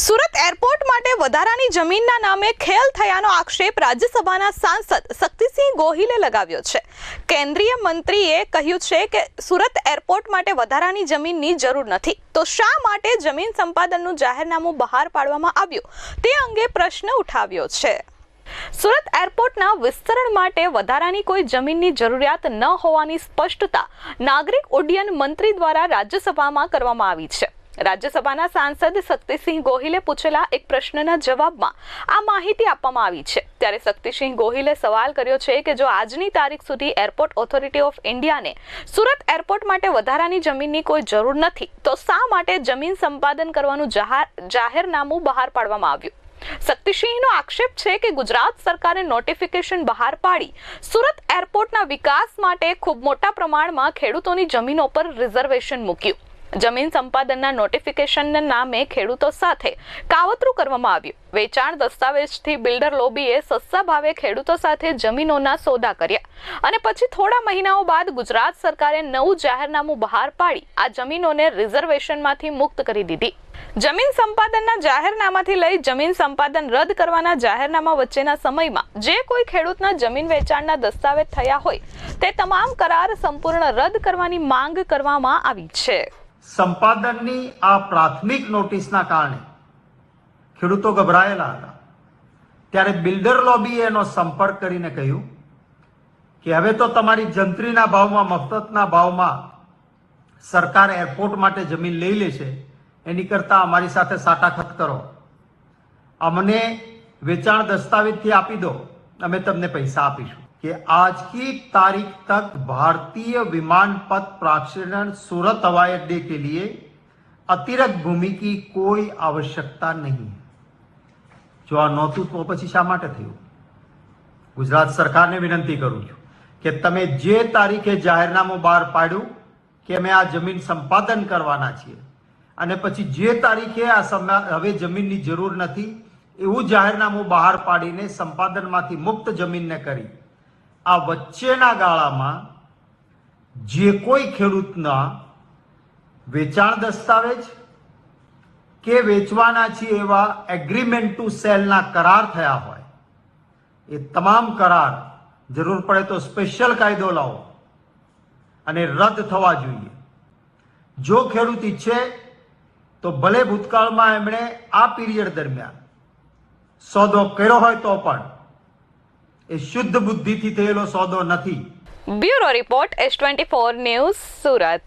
Surat airport માટે વધારાની જમીનના નામે ખેલ થયાનો આક્ષેપ રાજ્યસભાના સાંસદ શક્તિસિંહ ગોહિલે લગાવ્યો છે. કેન્દ્રીય મંત્રીએ કહ્યું છે કે સુરત એરપોર્ટ માટે વધારાની જમીનની જરૂર નથી. તો શા માટે જમીન સંપાદનનું જાહેરનામું બહાર પાડવામાં આવ્યું? તે અંગે પ્રશ્ન ઉઠાવ્યો છે. સુરત એરપોર્ટના વિસ્તરણ માટે વધારાની કોઈ જમીનની જરૂરિયાત ન હોવાની સ્પષ્ટતા નાગરિક ઉડ્ડયન મંત્રી દ્વારા રાજ્યસભામાં કરવામાં આવી છે. રાજ્યસભાના સાંસદ શક્તિસિંહ ગોહિલે પૂછેલા એક પ્રશ્નના જવાબમાં આ માહિતી આપવામાં આવી છે. ત્યારે શક્તિસિંહ ગોહિલે સવાલ કર્યો છે કે જો આજની તારીખ સુધી એરપોર્ટ ઓથોરિટી ઓફ ઇન્ડિયાને સુરત એરપોર્ટ માટે વધારાની જમીનની કોઈ જરૂર નથી, તો શા માટે જમીન સંપાદન કરવાનું જાહેર જાહેરનામું બહાર પાડવામાં આવ્યું? શક્તિસિંહનો આક્ષેપ છે કે ગુજરાત સરકારે નોટિફિકેશન બહાર પાડી સુરત એરપોર્ટના વિકાસ માટે ખૂબ મોટા પ્રમાણમાં ખેડૂતોની જમીનો પર રિઝર્વેશન મૂક્યું. જમીન સંપાદનના નોટિફિકેશનના નામે ખેડૂતો સાથે કાવતરું કરવામાં આવ્યું. વેચાણ દસ્તાવેજથી બિલ્ડર લોબીએ સસ્તા ભાવે ખેડૂતો સાથે જમીનોના સોદા કર્યા. અને પછી થોડા મહિનાઓ બાદ ગુજરાત સરકારે નવું જાહેરનામું બહાર પાડી, આ જમીનોને રિઝર્વેશનમાંથી મુક્ત કરી દીધી. જમીન સંપાદનના જાહેરનામાથી લઈ જમીન સંપાદન રદ કરવાના જાહેરનામા વચ્ચેના સમયમાં જે કોઈ ખેડૂતના જમીન વેચાણના દસ્તાવેજ થયા હોય, તે તમામ કરાર સંપૂર્ણ રદ કરવાની માંગ કરવામાં આવી છે. સંપાદનની આ પ્રાથમિક નોટિસના કારણે ખેડૂતો ગભરાયેલા હતા. ત્યારે બિલ્ડર લોબીએ એનો સંપર્ક કરીને કહ્યું કે હવે તો તમારી જંત્રીના ભાવમાં, મફતના ભાવમાં સરકાર એરપોર્ટ માટે જમીન લઈ લેશે એની કરતાં અમારી સાથે સાટાખત કરો. અમને વેચાણ દસ્તાવેજથી આપી દો. અમે તમને પૈસા આપીશું. कि आज की तारीख तक भारतीय विमानपथ प्राक्षरण सूरत हवाई अड्डे के लिए अतिरिक्त भूमि की કોઈ આવશ્યકતા નહીં જો આ નહોતું તો પછી શા માટે થયું ગુજરાત સરકારને વિનંતી કરું છું કે તમે જે તારીખે જાહેરનામું બહાર પાડ્યું કે અમે આ જમીન સંપાદન કરવાના છીએ અને પછી જે તારીખે આ સમા- હવે જમીનની જરૂર નથી એવું જાહેરનામું બહાર પાડીને સંપાદનમાંથી મુક્ત જમીનને કરી આ વચ્ચેના ગાળામાં જે કોઈ ખેડૂતના વેચાણ દસ્તાવેજ કે વેચવાના છે એવા એગ્રીમેન્ટ ટુ સેલના કરાર થયા હોય, એ તમામ કરાર જરૂર પડે તો સ્પેશિયલ કાયદો લાવો અને રદ થવા જોઈએ. જો ખેડૂત ઈચ્છે તો ભલે ભૂતકાળમાં એમણે આ પીરિયડ દરમિયાન સોદો કર્યો હોય તો પણ એ શુદ્ધ બુદ્ધિથી થયેલો સોદો નથી. Bureau report S twenty four news Surat.